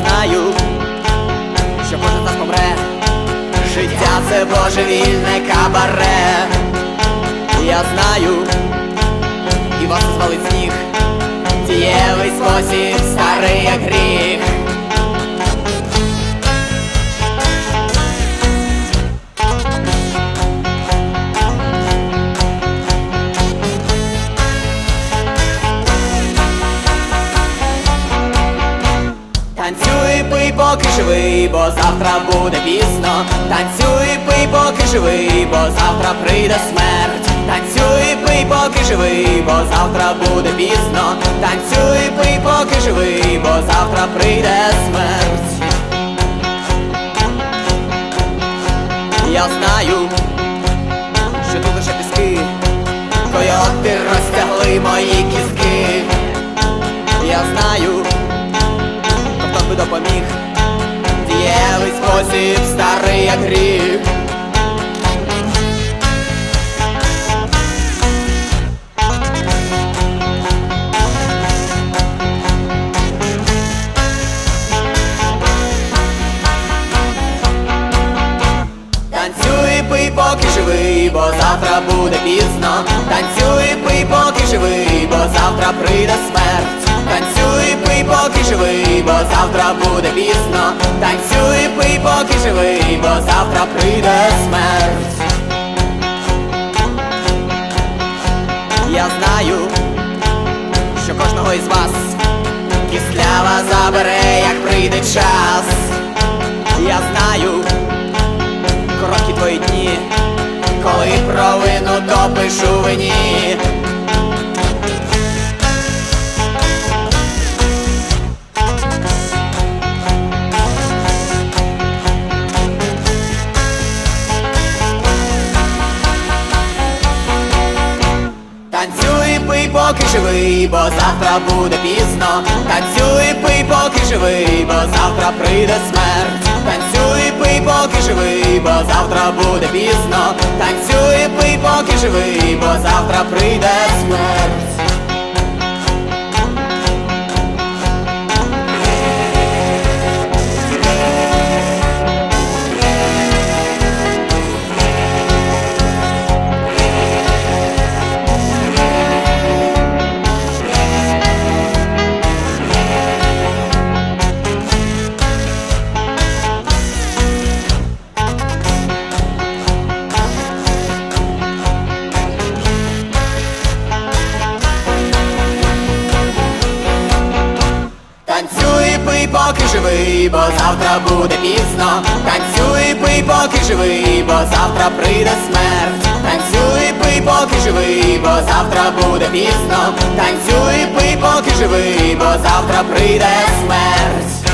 Знаю, що кожен з нас помре. Життя це божевільне кабаре. Я знаю, і вас звалить сніг. Дієвий спосіб старий як гріх. Поки живий, бо завтра буде пізно. Танцюй, пий, поки живий, бо завтра прийде смерть. Танцюй, пий, поки живий, бо завтра буде пізно. Танцюй, пий, поки живий, бо завтра прийде смерть. Я знаю, що тут лише піски, койоти розтягли мої кістки. Я знаю хто би допоміг Спосіб старий як пий, поки живий, бо завтра буде пізно. Танцюй, пий, поки живий, бо завтра прийде смерть. Танцюй, пий, поки живий, бо завтра буде пізно. Танцюй, пий, поки живий, бо завтра прийде смерть. Я знаю, що кожного із вас кислява забере, як прийде час. Я знаю короткі твої дні, коли провину топиш у вині. Поки живий, бо завтра буде пізно. Танцюй, пий, поки живий, бо завтра прийде смерть. Танцюй, пий, поки живий, бо завтра буде пізно. Танцюй, пий, поки живий, бо завтра прийде живий, бо завтра буде пізно. Танцюй, пий, поки живий, бо завтра прийде смерть. Танцюй, пий, поки живий, бо завтра буде пізно. Танцюй, пий, поки живий, бо завтра прийде смерть.